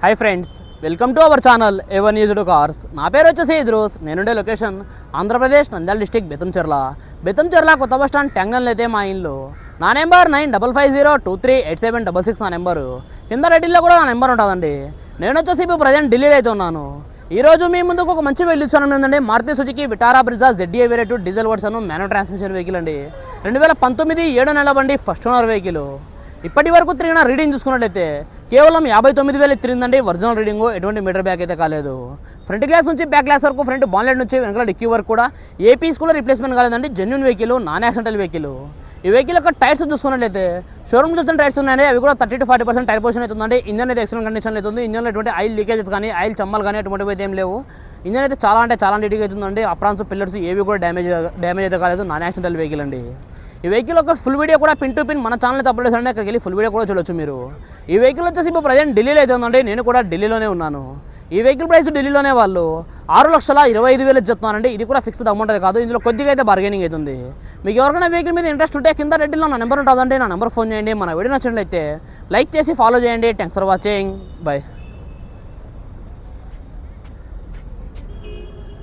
Hi friends welcome to our channel ever used cars నా పేరు వచ్చేసి ఇద్రోస్. నేనుండే లొకేషన్ ఆంధ్రప్రదేశ్ నంద్యాల డిస్టిక్ బెతంచెర్ల బెతంచెర్ల కొత్త బస్ స్టాండ్ టెంగన్లు అయితే మా ఇల్లు. నా number nine double five zero two three eight seven double six నా నెంబరు కింద రెడ్డిలో కూడా నా నెంబర్ ఉంటుందండి. నేను వచ్చేసి ఇప్పుడు ప్రజెంట్ ఢిల్లీలో అయితే ఉన్నాను. ఈరోజు మీ ముందుకు ఒక మంచి వెహికల్ ఏంటంటే Maruti Suzuki Vitara Brezza ZDA two diesel version manual transmission vehicle అండి. రెండు వేల పంతొమ్మిది ఏడు నెల బండి ఫస్ట్ ఓనర్ వెహికల్ ఇప్పటి వరకు తిరిగిన రీడింగ్ చూసుకున్నట్లయితే కేవలం యాభై తొమ్మిది వేలు తిరిగిందండి ఒరిజినల్ రీడింగ్ ఎటువంటి మీటర్ బ్యాక్ అయితే కాలేదు. ఫ్రంట్ గ్లాస్ నుంచి బ్యాక్ గ్లాస్ వరకు ఫ్రంట్ బాన్లెట్ నుంచి వెనకాల డిక్కీ వరకు కూడా ఏపీస్ కూడా రిప్లేస్మెంట్ కాలేదండి. Genuine vehicle non accidental vehicle ఈ వెహికల్ యొక్క టైర్స్ చూసుకున్నట్లయితే షోరూమ్ చూస్తున్న టైర్స్ ఉన్నాయండి. అవి కూడా thirty to forty percent tyre position అవుతుందండి ఇంజన్ అయితే ఎక్సలెంట్ కండిషన్ అవుతుంది ఇంజన్లో ఎటువంటి ఆయిల్ లీకేజెస్ కానీ ఆయిల్ చమ్మలు కానీ అటువంటివి అయితే ఏం లేవు. ఇంజన్ అయితే చాలా అంటే చాలా నీట్గా అవుతుందండి అప్రాన్స్ పిల్లర్స్ ఏవి కూడా డ్యామేజ్ డ్యామేజ్ అయితే కాలేదు. నాన్ యాక్సిడెంటల్ వెహికల్ అండి. ఈ వెహికల్ ఒక ఫుల్ వీడియో కూడా పిన్ టు పిన్ మన ఛానల్ అయితే అప్లోడ్ అక్కడికి వెళ్ళి ఫుల్ వీడియో కూడా చూడొచ్చు మీరు. ఈ వెహికల్ వచ్చేసి ఇప్పుడు ప్రజెంట్ ఢిల్లీలో అయితే ఉందండి. నేను కూడా ఢిల్లీలోనే ఉన్నాను. ఈ వెహికల్ ప్రైస్ ఢిల్లీలోనే వాళ్ళు ఆరు లక్షల ఇరవై ఐదు వేలు చెప్తున్నారండి. ఇది కూడా ఫిక్స్డ్ అమౌంట్ అయితే కాదు. ఇందులో కొద్దిగా అయితే బార్గెనింగ్ అవుతుంది మీకు ఎవరికైనా వెహికల్ మీద ఇంట్రెస్ట్ ఉంటే కింద రెడ్డిలో నా నెంబర్ ఉంటుందండి. నా నెంబర్ ఫోన్ చేయండి. మన వీడియో నచ్చినట్లయితే లైక్ చేసి ఫాలో చేయండి. Thanks for watching bye